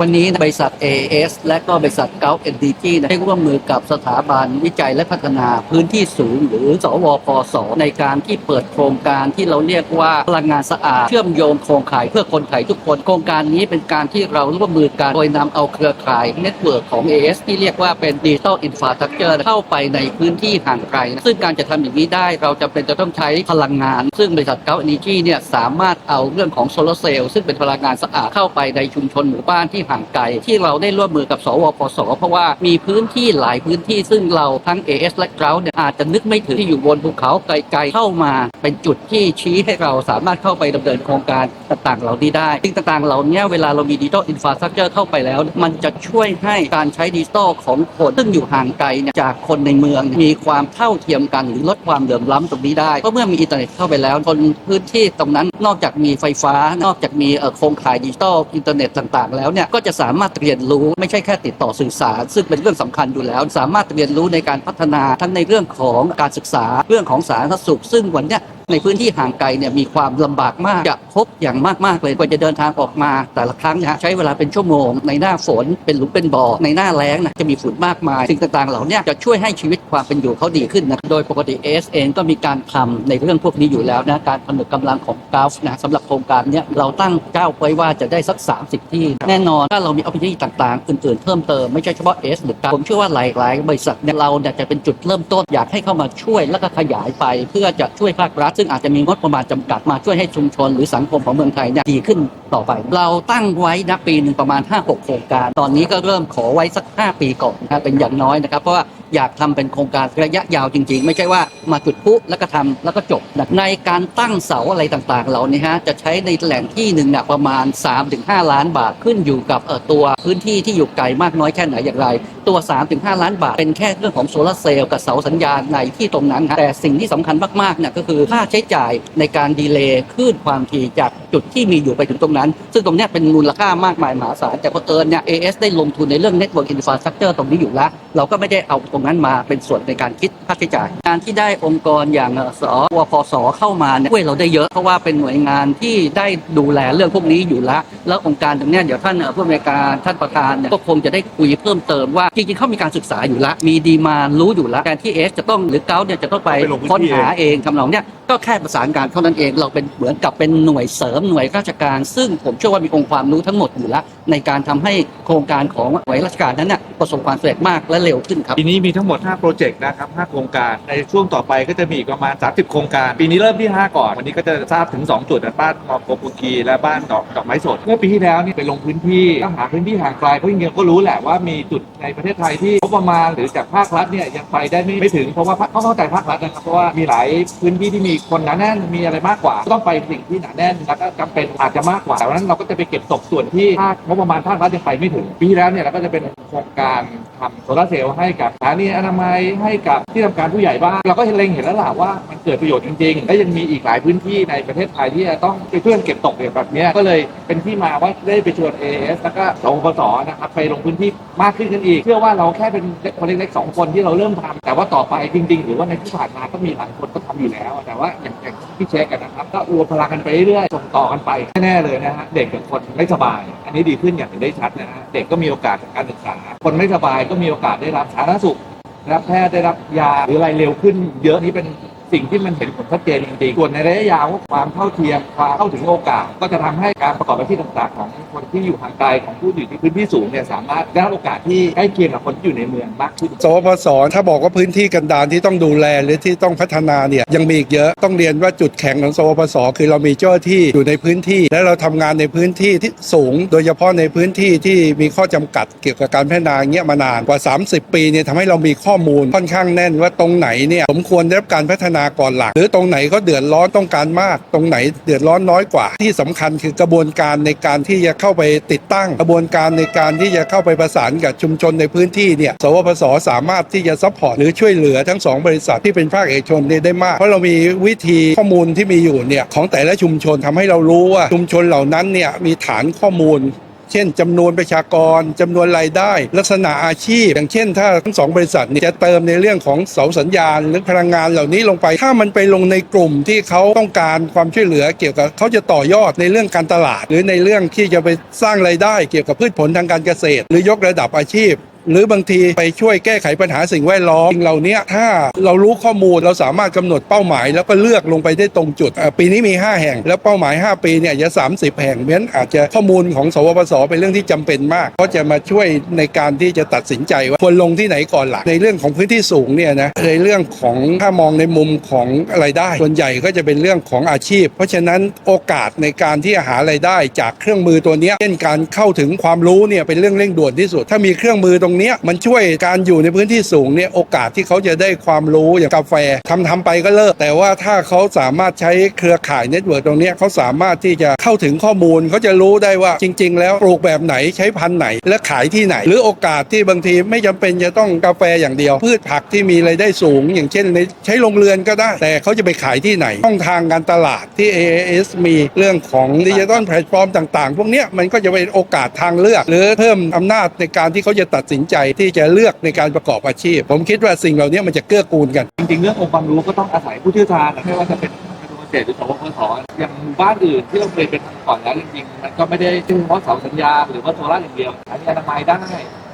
วันนี้บริษัท AS และก็บริษัท g u l f NDG นะได้ร่วมมือกับสถาบันวิจัยและพัฒนาพื้นที่สูง หรือสวพสในการที่เปิดโครงการที่เราเรียกว่าพลังงานสะอาด เชื่อมโยงโครงข่ายเพื่อคนไทยทุกคน โครงการนี้เป็นการที่เราร่วมมือกันโดยนำเอาเครือข่ายเน็ตเวิร์กของ AS ที่เรียกว่าเป็น Digital Infrastructure เข้าไปในพื้นที่ห่างไกล ซึ่งการจะทำอย่างนี้ได้เราจำเป็นจะต้องใช้พลังงาน ซึ่งบริษัท g u l f Energy เนี่ยสามารถเอาเรื่องของโซลาร์เซลล์ซึ่งเป็นพลังงานสะอาดเข้าไปในชุมชนหมู่บ้านที่ห่างไกล ที่เราได้ร่วมมือกับ สวพสเพราะว่ามีพื้นที่หลายพื้นที่ซึ่งเราทั้ง AS และ g r o u เนี่ยอาจจะนึกไม่ถึงที่อยู่บนภูเขาไกลๆเข้ามา เป็นจุดที่ชี้ให้เราสามารถเข้าไปดำเนินโครงการต่างๆ เหล่านี้ได้สิ่งต่างๆ เหล่านี้เวลาเรามีดิจิทัลอินฟราสตรักเจอร์เข้าไปแล้ว มันจะช่วยให้การใช้ดิจิทัลของคนซึ่งอยู่ห่างไกลจากคนในเมืองมีความเท่าเทียมกันหรือลดความเหลื่อมล้ำตรงนี้ได้เพราะเมื่อมีอินเทอร์เน็ตเข้าไปแล้วคนพื้นที่ตรงนั้นนอกจากมีไฟฟ้า นอกจากมีโครงข่ายดิจิทัลอินเทอร์เน็ตต่างๆ แล้วเนี่ยก็จะสามารถเรียนรู้ไม่ใช่แค่ติดต่อสื่อสาร ซึ่งเป็นเรื่องสำคัญอยู่แล้ว สามารถเรียนรู้ในการพัฒนาทั้งในเรื่องของการศึกษาเรื่องของสาธารณสุข ซึ่งวันนี้ ในพื้นที่ห่างไกลเนี่ยมีความลำบากมากจะพบอย่างมากๆเลยกว่าจะเดินทางออกมาแต่ละครั้งนะฮะใช้เวลาเป็นชั่วโมง ในหน้าฝนเป็นหลุมเป็นบ่อในหน้าแล้งนะจะมีฝุ่นมากมายสิ่งต่างๆ เหล่านี้จะช่วยให้ชีวิตความเป็นอยู่เขาดีขึ้นนะโดยปกติเอสเองก็มีการทำในเรื่องพวกนี้อยู่แล้วนะการผนึกกำลังของกาฟนะสำหรับโครงการเนี้ยเราตั้งเจ้าไว้ว่าจะได้สัก 30 ที่ แน่นอนถ้าเรามีออปชั่นต่างๆอื่นๆเพิ่มเติมไม่ใช่เฉพาะเอสหรือกราฟผมเชื่อว่าหลายๆบริษัทเนี่ยเราเนี่ยจะเป็นจุดเริ่มต้นอยากให้เข้ามาช่วยแล้วก็ขยายไป เพื่อจะช่วยภาครัฐซึ่งอาจจะมีงบประมาณจำกัดมาช่วยให้ชุมชนหรือสังคมของเมืองไทยเนี่ยดีขึ้นต่อไป เราตั้งไว้นะปีหนึ่งประมาณ 5-6 โครงการ ตอนนี้ก็เริ่มขอไว้สัก 5 ปีก่อนนะเป็นอย่างน้อยนะครับเพราะว่า อยากทำเป็นโครงการระยะยาวจริง ๆ ไม่ใช่ว่ามาจุดพลุแล้วก็ทำแล้วก็จบในการตั้งเสาอะไรต่างๆ เหล่านี้ฮะจะใช้ในแหล่งที่หนึ่งนี่ยประมาณ 3-5 ล้านบาทขึ้นอยู่กับตัวพื้นที่ที่อยู่ไกลมากน้อยแค่ไหนอย่างไร ตัว 3-5 ล้านบาท เป็นแค่เรื่องของโซลาร์เซลล์กับเสาสัญญาณในที่ตรงนั้นฮะแต่สิ่งที่สำคัญมากๆเนี่ยก็คือค่าใช้จ่ายในการดีเลย์คลื่นความถี่จากจุดที่มีอยู่ไปถึงตรงนั้น ซึ่งตรงเนี้ยเป็นมูลค่ามากมายมหาศาลแต่เอิญเนี่ย AS ได้ลงทุนในเรื่อง Network Infrastructure ตรงนี้อยู่แล้ว เราก็ไม่ได้เอาตรงนั้นมาเป็นส่วนในการคิดค่าใช้จ่ายการที่ได้องค์กรอย่างเอ่อสวพสเข้ามาเนี่ยช่วยเราได้เยอะเพราะว่าเป็นหน่วยงานที่ได้ดูแลเรื่องพวกนี้อยู่แล้ว แล้วองค์การตรงเนี้ยเดี๋ยวท่านเอ่อผู้อำนวยการท่านประธานเนี่ยก็คงจะได้คุยเพิ่มเติมว่าจริงๆเขามีการศึกษาอยู่แล้วมีดีมารู้อยู่แล้วการที่เอสจะต้องหรือเกาเนี่ยจะต้องไปไปลงพื้นที่ค้นหาเองทำนองเนี้ยก็แค่ประสานการเท่านั้นเองเราเป็นเหมือนกับเป็นหน่วยเสริมหน่วยราชการ ซึ่งผมเชื่อว่ามีองค์ความรู้ทั้งหมดอยู่แล้วในการทำให้โครงการของหน่วยราชการนั้นเนี่ยประสบความสำเร็จมากและเร็วขึ้นครับปีนี้มีทั้งหมด 5 โปรเจกต์นะครับ 5 โครงการในช่วงต่อไปก็จะมีอีกประมาณ 30 โครงการ ปีนี้เริ่มที่ 5 ก่อน วันนี้ก็จะทราบถึง 2 จุดนะบ้านมอโกปุกีและบ้านดอกดอกไม้สดเมื่อปีที่แล้วนี่ไปลงพื้นที่ต้องหาพื้นที่ห่างไกลเพราะจริงๆก็รู้แหละว่ามีจุดในประเทศไทยที่งบประมาณหรือจากภาครัฐเนี่ยยังไปได้ไม่ไม่ถึงเพราะว่าเขาเข้าใจภาครัฐนะครับเพราะว่ามีหลายพื้นที่ที่มีคนหนาแน่นมีอะไรมากกว่าต้องไปสิ่งที่หนาแน่นแล้วก็จำเป็นอาจจะมากกว่าดังนั้นเราก็จะไปเก็บตกส่วนที่ภาคงบประมาณภาครัฐยังไปไม่ถึง ปีที่แล้วเนี่ยเราก็จะเป็นโครงการทำโซลาร์เซลล์ให้กับสถานีอนามัยให้กับที่ทำการผู้ใหญ่บ้านเราก็เห็นเล็งเห็นแล้วล่ะว่ามัน เกิดประโยชน์จริงๆ และยังมีอีกหลายพื้นที่ในประเทศไทยที่จะต้องไปช่วยกันเก็บตกอย่างแบบนี้ก็เลยเป็นที่มาว่าได้ไปชวน AS แล้วก็สวปสนะครับไปลงพื้นที่มากขึ้นกันอีก เชื่อว่าเราแค่เป็นคนเล็กๆสองคนที่เราเริ่มทำแต่ว่าต่อไปจริง ๆ หรือว่าในที่ผ่านมาก็มีหลายคนก็ทำอยู่แล้ว แต่ว่าอย่างอย่างที่เช็คกันนะครับก็รวมพลังกันไปเรื่อยๆส่งต่อกันไปแน่ๆเลยนะฮะเด็กกับคนไม่สบาย อันนี้ดีขึ้นอย่างเห็นได้ชัดนะฮะเด็กก็มีโอกาสการศึกษา คนไม่สบายก็มีโอกาสได้รับสาธารณสุขได้รับแพทย์ได้รับยาหรืออะไรเร็วขึ้น เยอะนี่เป็น สิ่งที่มันเห็นผลชัดเจนจริงๆส่วนในระยะยาวความเท่าเทียมความเข้าถึงโอกาส ก็จะทำให้การประกอบอาชีพต่างๆ ของคนที่อยู่ห่างไกลของผู้อยู่ที่พื้นที่สูงเนี่ยสามารถได้รับโอกาสที่ใกล้เคียงกับคนที่อยู่ในเมืองมากขึ้นสวพสถ้าบอกว่าพื้นที่กันดารที่ต้องดูแลหรือที่ต้องพัฒนาเนี่ยยังมีอีกเยอะต้องเรียนว่าจุดแข็งของสวพสคือเรามีเจ้าที่อยู่ในพื้นที่ และเราทำงานในพื้นที่ที่สูง โดยเฉพาะในพื้นที่ที่มีข้อจำกัดเกี่ยวกับการพัฒนาเงี้ยมานานกว่า 30 ปีเนี่ยทำให้เรามีข้อมูลค่อนข้างแน่นว่าตรงไหนเนี่ยสมควรได้รับการพัฒนาก่อนหลัก หรือตรงไหนก็เดือดร้อนต้องการมาก ตรงไหนเดือดร้อนน้อยกว่า ที่สำคัญคือกระบวนการในการที่จะเข้าไปติดตั้ง กระบวนการในการที่จะเข้าไปประสานกับชุมชนในพื้นที่เนี่ยสวพสสามารถที่จะซัพพอร์ตหรือช่วยเหลือทั้งสองบริษัทที่เป็นภาคเอกชนเนี่ยได้มาก เพราะเรามีวิธีข้อมูลที่มีอยู่เนี่ยของแต่ละชุมชนทำให้เรารู้ว่าชุมชนเหล่านั้นเนี่ยมีฐานข้อมูล เช่นจำนวนประชากรจำนวนรายได้ ลักษณะอาชีพ อย่างเช่น ถ้าทั้งสองบริษัทเนี่ยจะเติมในเรื่องของเสาสัญญาณหรือพลังงานเหล่านี้ลงไป ถ้ามันไปลงในกลุ่มที่เขาต้องการความช่วยเหลือเกี่ยวกับเขาจะต่อยอดในเรื่องการตลาด หรือในเรื่องที่จะไปสร้างรายได้เกี่ยวกับพืชผลทางการเกษตร หรือยกระดับอาชีพ หรือบางทีไปช่วยแก้ไขปัญหาสิ่งแวดล้อมสิ่งเหล่านี้ถ้าเรารู้ข้อมูลเราสามารถกำหนดเป้าหมาย แล้วก็เลือกลงไปได้ตรงจุด ปีนี้มี 5 แห่ง แล้วเป้าหมาย 5 ปีเนี่ยจะ30 แห่งเพราะฉะนั้นอาจจะข้อมูลของสวปสเป็นเรื่องที่จำเป็นมากก็จะมาช่วยในการที่จะตัดสินใจว่าควรลงที่ไหนก่อนหลังในเรื่องของพื้นที่สูงเนี่ยนะในเรื่องของถ้ามองในมุมของรายได้ ส่วนใหญ่ก็จะเป็นเรื่องของอาชีพ เพราะฉะนั้นโอกาสในการที่จะหารายได้จากเครื่องมือตัวนี้เช่นการเข้าถึงความรู้เนี่ยเป็นเรื่องเร่งด่วนที่สุด ถ้ามีเครื่องมือตรงเนี้ยมันช่วยการอยู่ในพื้นที่สูงเนี่ยโอกาสที่เขาจะได้ความรู้อย่างกาแฟทำทำไปก็เลิก แต่ว่าถ้าเขาสามารถใช้เครือข่ายเน็ตเวิร์กตรงนี้เขาสามารถที่จะเข้าถึงข้อมูลเขาจะรู้ได้ว่าจริง ๆ แล้วปลูกแบบไหนใช้พันธุ์ไหน และขายที่ไหน หรือโอกาสที่บางทีไม่จำเป็นจะต้องกาแฟอย่างเดียว พืชผักที่มีรายได้สูง อย่างเช่นใช้โรงเรือนก็ได้ แต่เขาจะไปขายที่ไหนช่องทางการตลาดที่ AAS มีเรื่องของดิจิตอลแพลตฟอร์มต่าง ๆ พวกนี้มันก็จะเป็นโอกาสทางเลือก หรือเพิ่มอำนาจในการที่เขาจะตัดสินใจที่จะเลือกในการประกอบอาชีพ ผมคิดว่าสิ่งเหล่านี้มันจะเกื้อกูลกัน จริงๆ เรื่ององค์ความรู้ก็ต้องอาศัยผู้เชี่ยวชาญนะไม่ว่าจะเป็นกระทรวงเกษตรหรือสวพสอย่างบ้านอื่นที่เราเคยเป็นมาก่อนแล้วจริงๆ มันก็ไม่ได้เฉพาะเสาสัญญาหรือว่าโซล่าร์อย่างเดียว อันนี้อนามัยได้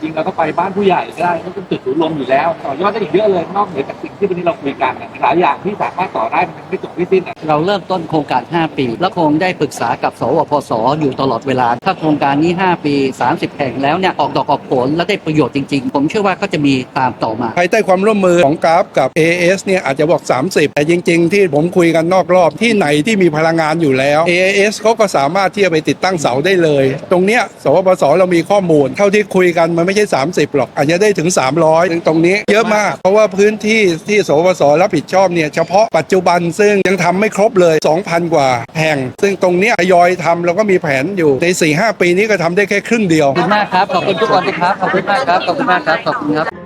จริงเราก็ไปบ้านผู้ใหญ่ก็ได้ก็เป็นจุดศูนย์รวมอยู่แล้ว ต่อยอดได้อีกเยอะเลยนอกเหนือจาก สิ่งที่วันนี้เราคุยกันนะหลายอย่างที่สามารถต่อได้มันไม่จบไม่สิ้นอะเราเริ่มต้นโครงการ 5 ปี แล้วคงได้ปรึกษากับสวพสอยู่ตลอดเวลา ถ้าโครงการนี้ 5 ปี 30 แห่งแล้วเนี่ยออกดอกออกผลและได้ประโยชน์จริง ๆ ผมเชื่อว่าก็จะมีตามต่อมาภายใต้ความร่วมมือของกราฟกับ AAS เนี่ยอาจจะบอก 30 แต่จริง ๆ ที่ผมคุยกันนอกรอบที่ไหนที่มีพลังงานอยู่แล้ว AAS เขาก็สามารถที่จะไปติดตั้งเสาได้เลย ตรงเนี้ยสวปสเรามีข้อมูลเท่าที่คุยกันมันไม่ใช่ 30 หรอกอาจจะได้ถึง 300ซึ่งตรงนี้เยอะมาก เพราะว่าพื้นที่ที่สวปสรับผิดชอบเนี่ยเฉพาะปัจจุบันซึ่งยังทำไม่ครบเลย 2,000 กว่าแห่ง ซึ่งตรงนี้ทยอยทำเราก็มีแผนอยู่ใน 4-5 ปีนี้ก็ทำได้แค่ครึ่งเดียว ขอบคุณมากครับ ขอบคุณทุกคนครับ ขอบคุณมากครับ ขอบคุณมากครับ ขอบคุณครับ